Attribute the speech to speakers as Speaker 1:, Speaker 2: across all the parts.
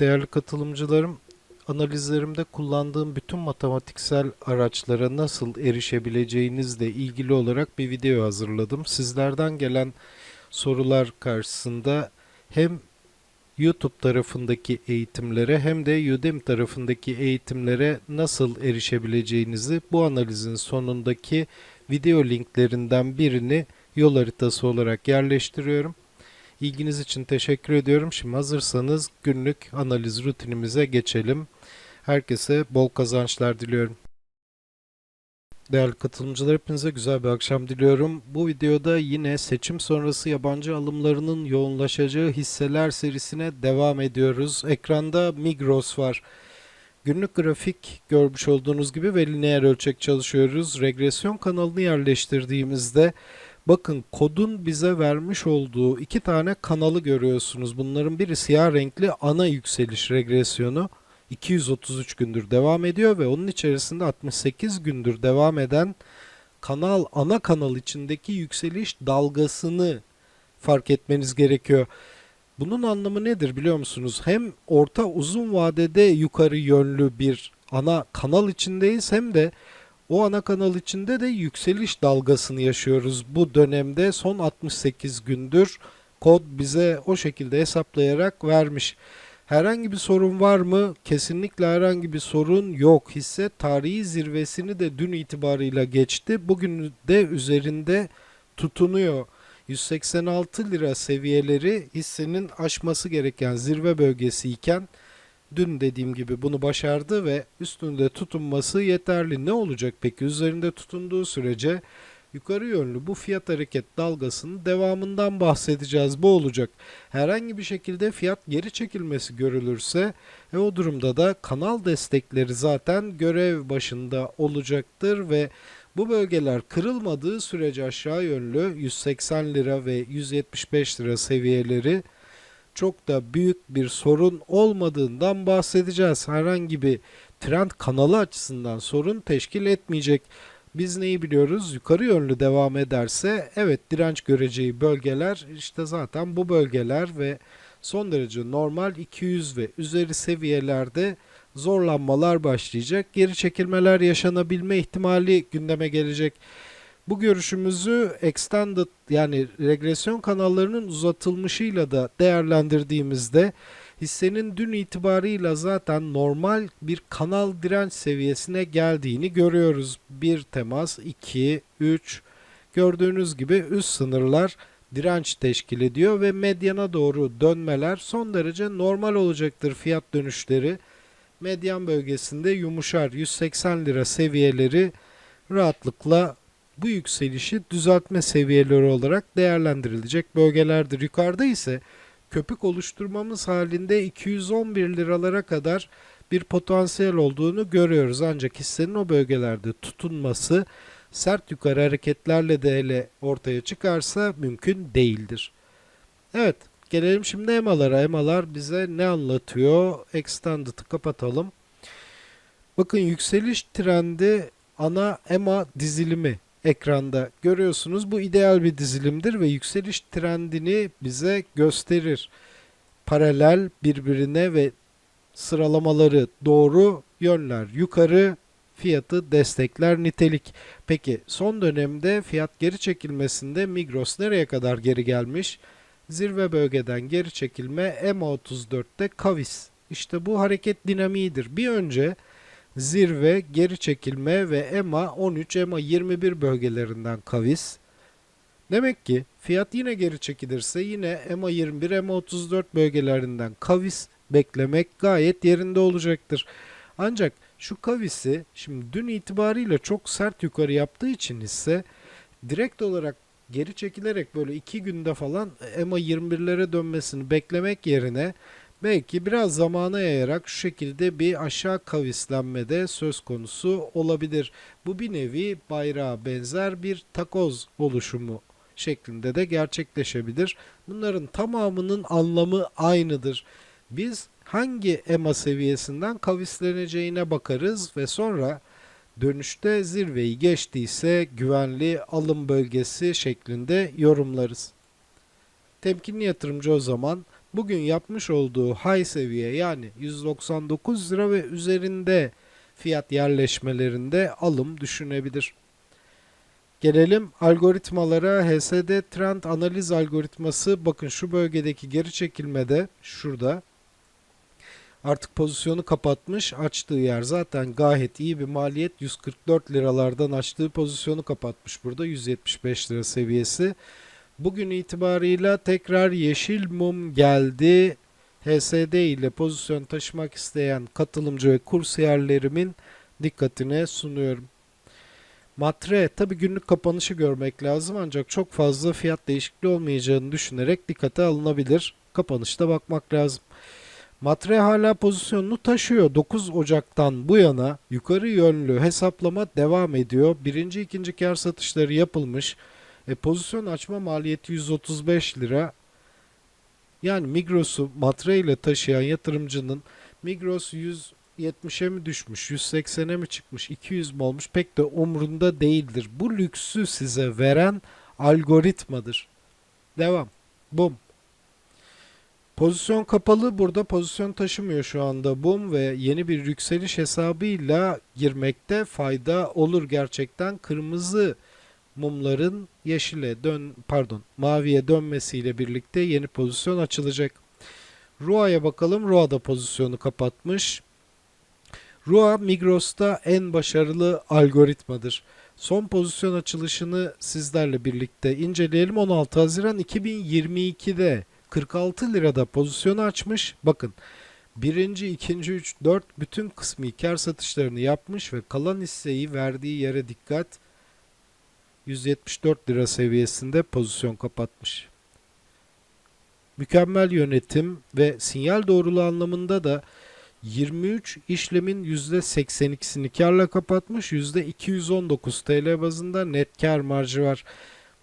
Speaker 1: Değerli katılımcılarım, analizlerimde kullandığım bütün matematiksel araçlara nasıl erişebileceğinizle ilgili olarak bir video hazırladım. Sizlerden gelen sorular karşısında hem YouTube tarafındaki eğitimlere hem de Udemy tarafındaki eğitimlere nasıl erişebileceğinizi bu analizin sonundaki video linklerinden birini yol haritası olarak yerleştiriyorum. İlginiz için teşekkür ediyorum. Şimdi hazırsanız günlük analiz rutinimize geçelim. Herkese bol kazançlar diliyorum. Değerli katılımcılar hepinize güzel bir akşam diliyorum. Bu videoda yine seçim sonrası yabancı alımlarının yoğunlaşacağı hisseler serisine devam ediyoruz. Ekranda Migros var. Günlük grafik görmüş olduğunuz gibi ve lineer ölçek çalışıyoruz. Regresyon kanalını yerleştirdiğimizde bakın kodun bize vermiş olduğu iki tane kanalı görüyorsunuz. Bunların biri siyah renkli ana yükseliş regresyonu. 233 gündür devam ediyor ve onun içerisinde 68 gündür devam eden kanal ana kanal içindeki yükseliş dalgasını fark etmeniz gerekiyor. Bunun anlamı nedir biliyor musunuz? Hem orta uzun vadede yukarı yönlü bir ana kanal içindeyiz hem de o ana kanal içinde de yükseliş dalgasını yaşıyoruz. Bu dönemde son 68 gündür kod bize o şekilde hesaplayarak vermiş. Herhangi bir sorun var mı? Kesinlikle herhangi bir sorun yok. Hisse tarihi zirvesini de dün itibarıyla geçti. Bugün de üzerinde tutunuyor. 186 lira seviyeleri hissenin aşması gereken zirve bölgesi iken dün dediğim gibi bunu başardı ve üstünde tutunması yeterli. Ne olacak peki? Üzerinde tutunduğu sürece yukarı yönlü bu fiyat hareket dalgasının devamından bahsedeceğiz. Bu olacak. Herhangi bir şekilde fiyat geri çekilmesi görülürse e o durumda da kanal destekleri zaten görev başında olacaktır ve bu bölgeler kırılmadığı sürece aşağı yönlü 180 lira ve 175 lira seviyeleri çok da büyük bir sorun olmadığından bahsedeceğiz. Herhangi bir trend kanalı açısından sorun teşkil etmeyecek. Biz neyi biliyoruz? Yukarı yönlü devam ederse evet direnç göreceği bölgeler işte zaten bu bölgeler ve son derece normal 200 ve üzeri seviyelerde zorlanmalar başlayacak. Geri çekilmeler yaşanabilme ihtimali gündeme gelecek. Bu görüşümüzü extended yani regresyon kanallarının uzatılmışıyla da değerlendirdiğimizde hissenin dün itibarıyla zaten normal bir kanal direnç seviyesine geldiğini görüyoruz. Bir temas, 2, 3 gördüğünüz gibi üst sınırlar direnç teşkil ediyor ve medyana doğru dönmeler son derece normal olacaktır fiyat dönüşleri. Medyan bölgesinde yumuşar 180 lira seviyeleri rahatlıkla bu yükselişi düzeltme seviyeleri olarak değerlendirilecek bölgelerdir. Yukarıda ise köpük oluşturmamız halinde 211 liralara kadar bir potansiyel olduğunu görüyoruz. Ancak hissenin o bölgelerde tutunması sert yukarı hareketlerle de hele ortaya çıkarsa mümkün değildir. Evet gelelim şimdi EMA'lara. EMA'lar bize ne anlatıyor? Extended'ı kapatalım. Bakın yükseliş trendi ana EMA dizilimi ekranda görüyorsunuz. Bu ideal bir dizilimdir ve yükseliş trendini bize gösterir. Paralel birbirine ve sıralamaları doğru yönler yukarı fiyatı destekler nitelik. Peki son dönemde fiyat geri çekilmesinde Migros nereye kadar geri gelmiş? Zirve bölgeden geri çekilme EMA34'te kavis. İşte bu hareket dinamiğidir. Bir önce zirve, geri çekilme ve EMA 13, EMA 21 bölgelerinden kavis. Demek ki fiyat yine geri çekilirse yine EMA 21, EMA 34 bölgelerinden kavis beklemek gayet yerinde olacaktır. Ancak şu kavisi şimdi dün itibariyle çok sert yukarı yaptığı için ise direkt olarak geri çekilerek böyle iki günde falan EMA 21'lere dönmesini beklemek yerine belki biraz zamana yayarak şu şekilde bir aşağı kavislenmede söz konusu olabilir. Bu bir nevi bayrağa benzer bir takoz oluşumu şeklinde de gerçekleşebilir. Bunların tamamının anlamı aynıdır. Biz hangi EMA seviyesinden kavisleneceğine bakarız ve sonra dönüşte zirveyi geçtiyse güvenli alım bölgesi şeklinde yorumlarız. Temkinli yatırımcı o zaman bugün yapmış olduğu high seviye yani 199 lira ve üzerinde fiyat yerleşmelerinde alım düşünebilir. Gelelim algoritmalara. HSD trend analiz algoritması bakın şu bölgedeki geri çekilmede şurada artık pozisyonu kapatmış. Açtığı yer zaten gayet iyi bir maliyet. 144 liralardan açtığı pozisyonu kapatmış burada 175 lira seviyesi. Bugün itibarıyla tekrar yeşil mum geldi. HSD ile pozisyon taşımak isteyen katılımcı ve kursiyerlerimin dikkatine sunuyorum. Matre tabi günlük kapanışı görmek lazım ancak çok fazla fiyat değişikliği olmayacağını düşünerek dikkate alınabilir. Kapanışta bakmak lazım. Matre hala pozisyonunu taşıyor. 9 Ocak'tan bu yana yukarı yönlü hesaplama devam ediyor. Birinci, ikinci kar satışları yapılmış. E, pozisyon açma maliyeti 135 lira. Yani Migros'u Matre ile taşıyan yatırımcının Migros 170'e mi düşmüş, 180'e mi çıkmış, 200 mü olmuş pek de umrunda değildir. Bu lüksü size veren algoritmadır. Devam. Bum. Pozisyon kapalı. Burada pozisyon taşımıyor şu anda. Bum ve yeni bir yükseliş hesabıyla girmekte fayda olur gerçekten. Kırmızı mumların yeşile dön pardon maviye dönmesiyle birlikte yeni pozisyon açılacak. Rua'ya bakalım. Rua da pozisyonu kapatmış. Rua Migros'ta en başarılı algoritmadır. Son pozisyon açılışını sizlerle birlikte inceleyelim. 16 Haziran 2022'de 46 lirada pozisyonu açmış. Bakın birinci, ikinci, üç, dört bütün kısmi kar satışlarını yapmış ve kalan hisseyi verdiği yere dikkat 174 lira seviyesinde pozisyon kapatmış. Mükemmel yönetim ve sinyal doğruluğu anlamında da 23 işlemin %82'sini karla kapatmış. %219 TL bazında net kar marjı var.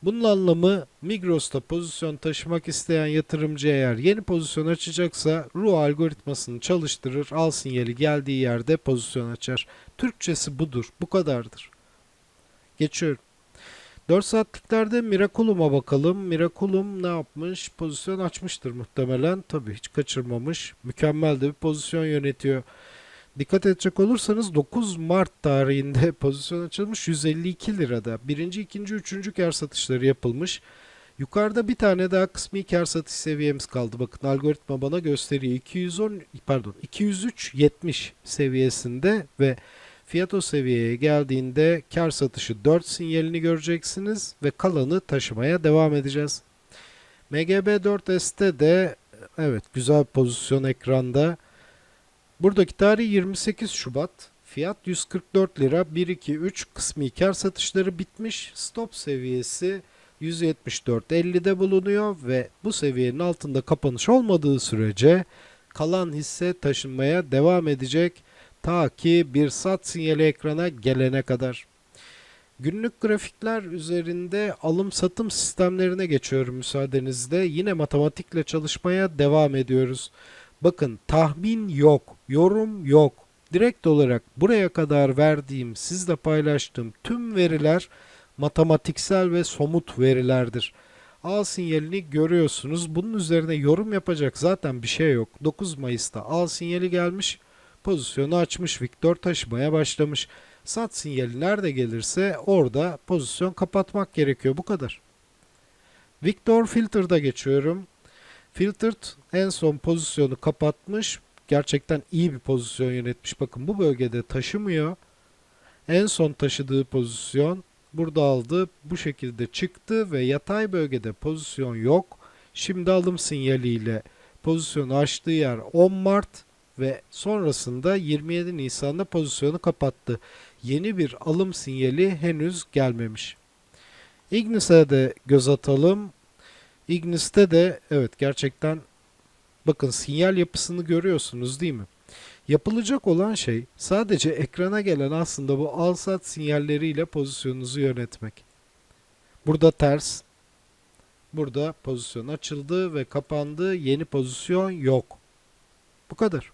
Speaker 1: Bunun anlamı Migros'ta pozisyon taşımak isteyen yatırımcı eğer yeni pozisyon açacaksa RU algoritmasını çalıştırır, al sinyali geldiği yerde pozisyon açar. Türkçesi budur, bu kadardır. Geçiyorum. 4 saatliklerde Miraculum'a bakalım. Miraculum ne yapmış? Pozisyon açmıştır muhtemelen. Tabii hiç kaçırmamış. Mükemmel de bir pozisyon yönetiyor. Dikkat edecek olursanız 9 Mart tarihinde pozisyon açılmış 152 lirada. Birinci, ikinci, üçüncü kar satışları yapılmış. Yukarıda bir tane daha kısmi kar satış seviyemiz kaldı. Bakın algoritma bana gösteriyor. 210 pardon 203.70 seviyesinde ve fiyat o seviyeye geldiğinde kar satışı 4 sinyalini göreceksiniz ve kalanı taşımaya devam edeceğiz. MGB4S'te de evet güzel pozisyon ekranda. Buradaki tarih 28 Şubat. Fiyat 144 lira. 1 2 3 kısmi kar satışları bitmiş. Stop seviyesi 174.50'de bulunuyor ve bu seviyenin altında kapanış olmadığı sürece kalan hisse taşınmaya devam edecek ta ki bir sat sinyali ekrana gelene kadar. Günlük grafikler üzerinde alım satım sistemlerine geçiyorum müsaadenizle. Yine matematikle çalışmaya devam ediyoruz. Bakın tahmin yok, yorum yok. Direkt olarak buraya kadar verdiğim, sizle paylaştığım tüm veriler matematiksel ve somut verilerdir. Al sinyalini görüyorsunuz. Bunun üzerine yorum yapacak zaten bir şey yok. 9 Mayıs'ta al sinyali gelmiş. Pozisyonu açmış. Victor taşımaya başlamış. Sat sinyali nerede gelirse orada pozisyon kapatmak gerekiyor. Bu kadar. Victor Filter'da geçiyorum. Filtered en son pozisyonu kapatmış. Gerçekten iyi bir pozisyon yönetmiş. Bakın bu bölgede taşımıyor. En son taşıdığı pozisyon burada aldı. Bu şekilde çıktı ve yatay bölgede pozisyon yok. Şimdi alım sinyaliyle pozisyonu açtığı yer 10 Mart ve sonrasında 27 Nisan'da pozisyonu kapattı. Yeni bir alım sinyali henüz gelmemiş. Ignis'e de göz atalım. Ignis'te de evet gerçekten bakın sinyal yapısını görüyorsunuz değil mi? Yapılacak olan şey sadece ekrana gelen aslında bu al sat sinyalleriyle pozisyonunuzu yönetmek. Burada ters. Burada pozisyon açıldı ve kapandı. Yeni pozisyon yok. Bu kadar.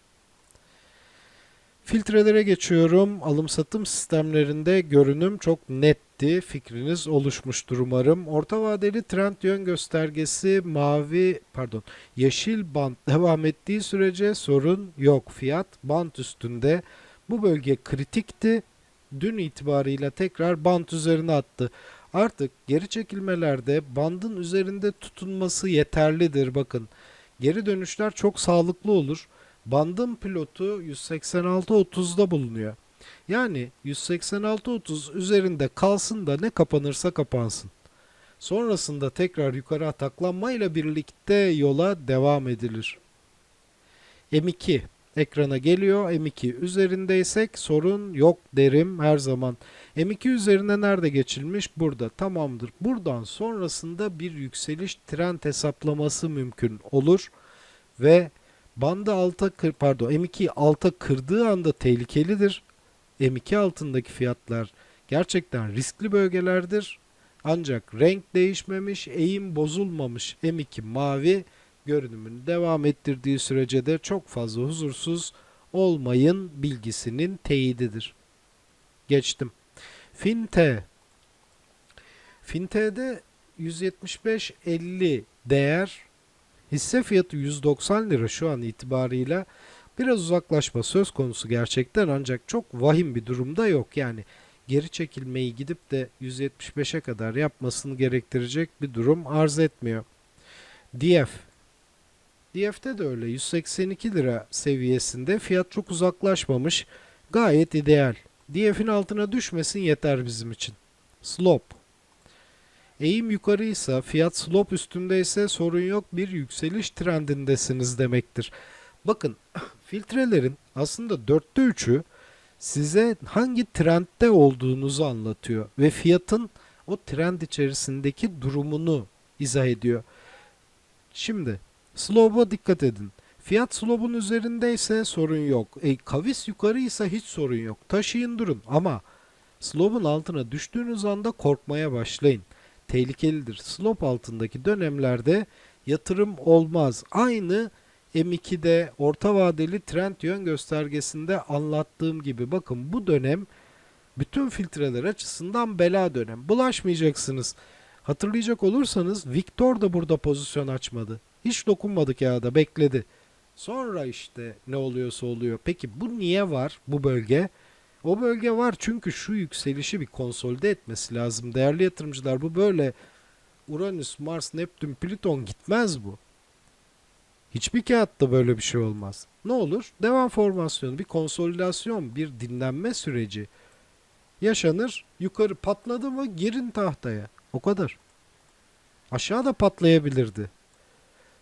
Speaker 1: Filtrelere geçiyorum. Alım satım sistemlerinde görünüm çok netti. Fikriniz oluşmuştur umarım. Orta vadeli trend yön göstergesi mavi pardon yeşil bant devam ettiği sürece sorun yok. Fiyat bant üstünde. Bu bölge kritikti. Dün itibarıyla tekrar bant üzerine attı. Artık geri çekilmelerde bandın üzerinde tutunması yeterlidir bakın. Geri dönüşler çok sağlıklı olur. Bandın pilotu 186.30'da bulunuyor. Yani 186.30 üzerinde kalsın da ne kapanırsa kapansın. Sonrasında tekrar yukarı ataklanmayla birlikte yola devam edilir. M2 ekrana geliyor. M2 üzerindeysek sorun yok derim her zaman. M2 üzerine nerede geçilmiş? Burada. Tamamdır. Buradan sonrasında bir yükseliş trend hesaplaması mümkün olur ve bandı alta kır pardon M2'yi alta kırdığı anda tehlikelidir. M2 altındaki fiyatlar gerçekten riskli bölgelerdir. Ancak renk değişmemiş, eğim bozulmamış M2 mavi görünümünü devam ettirdiği sürece de çok fazla huzursuz olmayın bilgisinin teyididir. Geçtim. Finte. Finte'de 175.50 değer hisse fiyatı 190 lira şu an itibarıyla biraz uzaklaşma söz konusu gerçekten ancak çok vahim bir durumda yok. Yani geri çekilmeyi gidip de 175'e kadar yapmasını gerektirecek bir durum arz etmiyor. DF DF'de de öyle 182 lira seviyesinde fiyat çok uzaklaşmamış gayet ideal. DF'in altına düşmesin yeter bizim için. Slope Eğim yukarıysa, fiyat slope üstündeyse sorun yok bir yükseliş trendindesiniz demektir. Bakın filtrelerin aslında dörtte üçü size hangi trendde olduğunuzu anlatıyor ve fiyatın o trend içerisindeki durumunu izah ediyor. Şimdi slope'a dikkat edin. Fiyat slope'un üzerindeyse sorun yok. E, kavis yukarıysa hiç sorun yok. Taşıyın durun ama slope'un altına düştüğünüz anda korkmaya başlayın. Tehlikelidir. Slope altındaki dönemlerde yatırım olmaz. Aynı M2'de orta vadeli trend yön göstergesinde anlattığım gibi bakın bu dönem bütün filtreler açısından bela dönem. Bulaşmayacaksınız. Hatırlayacak olursanız Victor da burada pozisyon açmadı. Hiç dokunmadı kağıda bekledi. Sonra işte ne oluyorsa oluyor. Peki bu niye var bu bölge? O bölge var çünkü şu yükselişi bir konsolide etmesi lazım. Değerli yatırımcılar bu böyle Uranüs, Mars, Neptün, Plüton gitmez bu. Hiçbir kağıtta böyle bir şey olmaz. Ne olur? Devam formasyonu, bir konsolidasyon, bir dinlenme süreci yaşanır. Yukarı patladı mı girin tahtaya. O kadar. Aşağıda patlayabilirdi.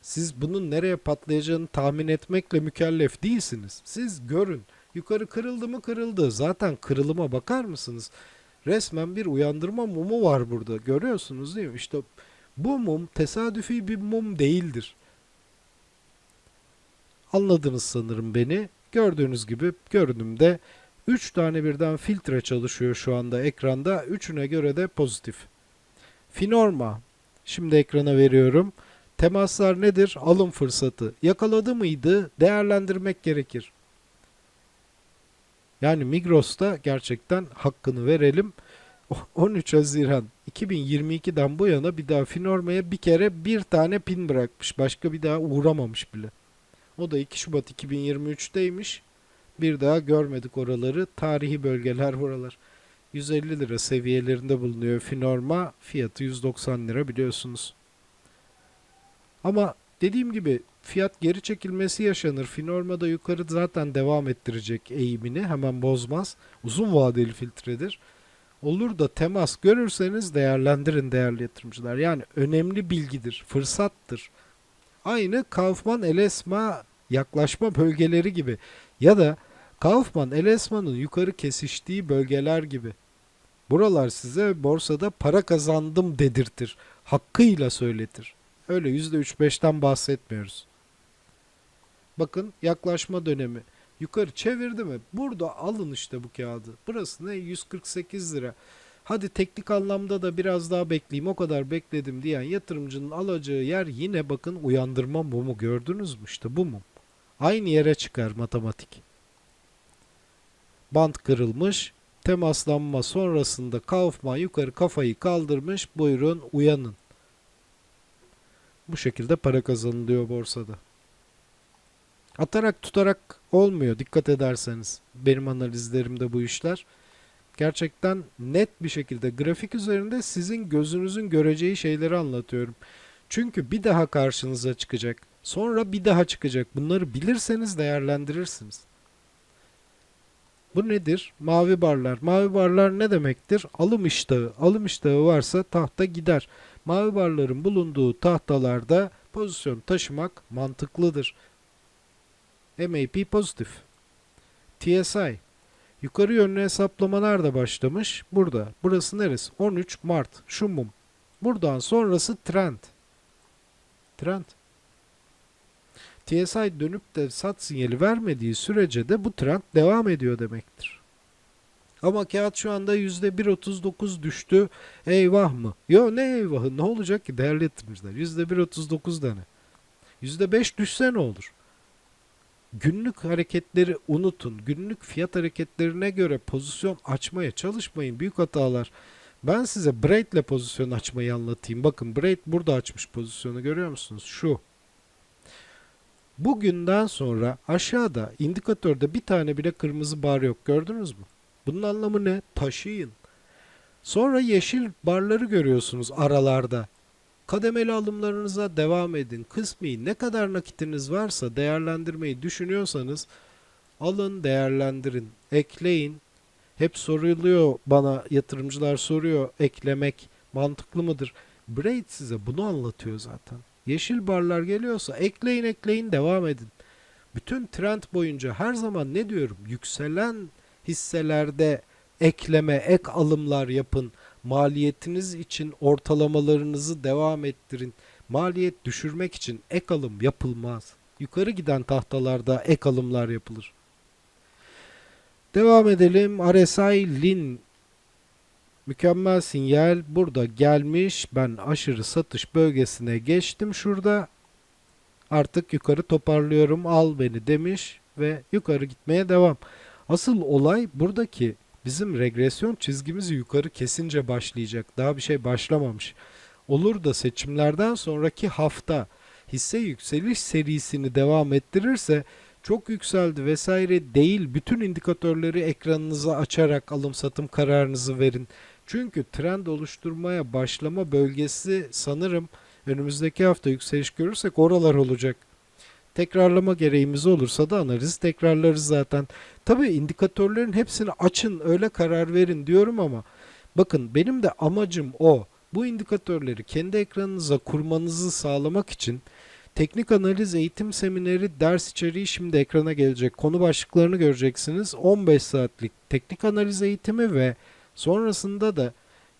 Speaker 1: Siz bunun nereye patlayacağını tahmin etmekle mükellef değilsiniz. Siz görün. Yukarı kırıldı mı kırıldı. Zaten kırılıma bakar mısınız? Resmen bir uyandırma mumu var burada. Görüyorsunuz değil mi? İşte bu mum tesadüfi bir mum değildir. Anladınız sanırım beni. Gördüğünüz gibi görünümde 3 tane birden filtre çalışıyor şu anda ekranda. Üçüne göre de pozitif. Finorma. Şimdi ekrana veriyorum. Temaslar nedir? Alım fırsatı. Yakaladı mıydı? Değerlendirmek gerekir. Yani Migros'ta gerçekten hakkını verelim. 13 Haziran 2022'den bu yana bir daha Finorma'ya bir kere bir tane pin bırakmış. Başka bir daha uğramamış bile. O da 2 Şubat 2023'teymiş. Bir daha görmedik oraları. Tarihi bölgeler buralar. 150 lira seviyelerinde bulunuyor Finorma. Fiyatı 190 lira biliyorsunuz. Ama dediğim gibi fiyat geri çekilmesi yaşanır. Finorma da yukarı zaten devam ettirecek eğimini. Hemen bozmaz. Uzun vadeli filtredir. Olur da temas görürseniz değerlendirin değerli yatırımcılar. Yani önemli bilgidir, fırsattır. Aynı Kaufman Elesma yaklaşma bölgeleri gibi ya da Kaufman Elesma'nın yukarı kesiştiği bölgeler gibi. Buralar size borsada para kazandım dedirtir. Hakkıyla söyletir. Öyle %3-5'ten bahsetmiyoruz. Bakın yaklaşma dönemi. Yukarı çevirdi mi? Burada alın işte bu kağıdı. Burası ne? 148 lira. Hadi teknik anlamda da biraz daha bekleyeyim o kadar bekledim diyen yatırımcının alacağı yer yine bakın uyandırma mumu gördünüz mü işte bu mum. Aynı yere çıkar matematik. Bant kırılmış. Temaslanma sonrasında Kaufman yukarı kafayı kaldırmış. Buyurun uyanın. Bu şekilde para kazanılıyor borsada. Atarak tutarak olmuyor dikkat ederseniz. Benim analizlerimde bu işler. Gerçekten net bir şekilde grafik üzerinde sizin gözünüzün göreceği şeyleri anlatıyorum. Çünkü bir daha karşınıza çıkacak. Sonra bir daha çıkacak. Bunları bilirseniz değerlendirirsiniz. Bu nedir? Mavi barlar. Mavi barlar ne demektir? Alım iştahı. Alım iştahı varsa tahta gider. Mavi barların bulunduğu tahtalarda pozisyon taşımak mantıklıdır. MAP pozitif. TSI. Yukarı yönlü hesaplamalar da başlamış. Burada. Burası neresi? 13 Mart. Şu mum. Buradan sonrası trend. Trend. TSI dönüp de sat sinyali vermediği sürece de bu trend devam ediyor demektir. Ama kağıt şu anda %1.39 düştü. Eyvah mı? Yo ne eyvahı? Ne olacak ki değerli yatırımcılar? %1.39 da ne? %5 düşse ne olur? Günlük hareketleri unutun. Günlük fiyat hareketlerine göre pozisyon açmaya çalışmayın. Büyük hatalar. Ben size Braid ile pozisyon açmayı anlatayım. Bakın Braid burada açmış pozisyonu görüyor musunuz? Şu. Bugünden sonra aşağıda indikatörde bir tane bile kırmızı bar yok. Gördünüz mü? Bunun anlamı ne? Taşıyın. Sonra yeşil barları görüyorsunuz aralarda. Kademeli alımlarınıza devam edin. Kısmi ne kadar nakitiniz varsa değerlendirmeyi düşünüyorsanız alın değerlendirin. Ekleyin. Hep soruluyor bana yatırımcılar soruyor eklemek mantıklı mıdır? Braid size bunu anlatıyor zaten. Yeşil barlar geliyorsa ekleyin ekleyin devam edin. Bütün trend boyunca her zaman ne diyorum? Yükselen hisselerde ekleme, ek alımlar yapın. Maliyetiniz için ortalamalarınızı devam ettirin. Maliyet düşürmek için ek alım yapılmaz. Yukarı giden tahtalarda ek alımlar yapılır. Devam edelim. RSI Lin mükemmel sinyal burada gelmiş. Ben aşırı satış bölgesine geçtim şurada. Artık yukarı toparlıyorum. Al beni demiş ve yukarı gitmeye devam. Asıl olay buradaki bizim regresyon çizgimizi yukarı kesince başlayacak. Daha bir şey başlamamış. Olur da seçimlerden sonraki hafta hisse yükseliş serisini devam ettirirse çok yükseldi vesaire değil. Bütün indikatörleri ekranınıza açarak alım satım kararınızı verin. Çünkü trend oluşturmaya başlama bölgesi sanırım önümüzdeki hafta yükseliş görürsek oralar olacak. Tekrarlama gereğimiz olursa da analiz tekrarlarız zaten. Tabii indikatörlerin hepsini açın öyle karar verin diyorum ama bakın benim de amacım o. Bu indikatörleri kendi ekranınıza kurmanızı sağlamak için teknik analiz eğitim semineri ders içeriği şimdi ekrana gelecek. Konu başlıklarını göreceksiniz. 15 saatlik teknik analiz eğitimi ve sonrasında da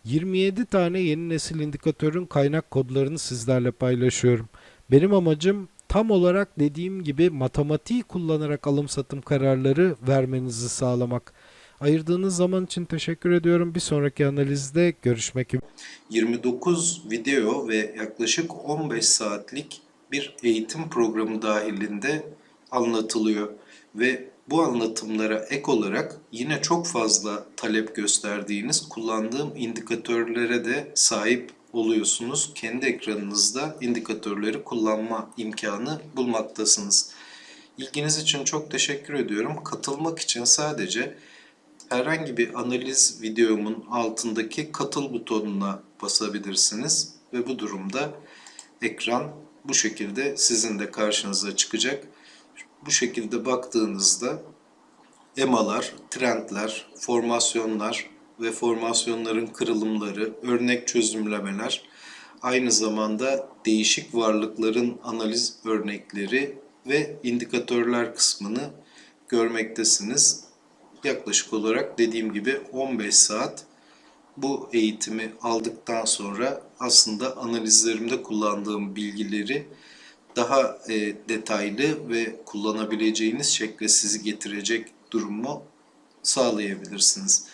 Speaker 1: 27 tane yeni nesil indikatörün kaynak kodlarını sizlerle paylaşıyorum. Benim amacım tam olarak dediğim gibi matematiği kullanarak alım satım kararları vermenizi sağlamak. Ayırdığınız zaman için teşekkür ediyorum. Bir sonraki analizde görüşmek üzere.
Speaker 2: 29 video ve yaklaşık 15 saatlik bir eğitim programı dahilinde anlatılıyor ve bu anlatımlara ek olarak yine çok fazla talep gösterdiğiniz kullandığım indikatörlere de sahip oluyorsunuz. Kendi ekranınızda indikatörleri kullanma imkanı bulmaktasınız. İlginiz için çok teşekkür ediyorum. Katılmak için sadece herhangi bir analiz videomun altındaki katıl butonuna basabilirsiniz ve bu durumda ekran bu şekilde sizin de karşınıza çıkacak. Bu şekilde baktığınızda EMA'lar, trendler, formasyonlar ve formasyonların kırılımları, örnek çözümlemeler, aynı zamanda değişik varlıkların analiz örnekleri ve indikatörler kısmını görmektesiniz. Yaklaşık olarak dediğim gibi 15 saat bu eğitimi aldıktan sonra aslında analizlerimde kullandığım bilgileri daha e, detaylı ve kullanabileceğiniz şekle sizi getirecek durumu sağlayabilirsiniz.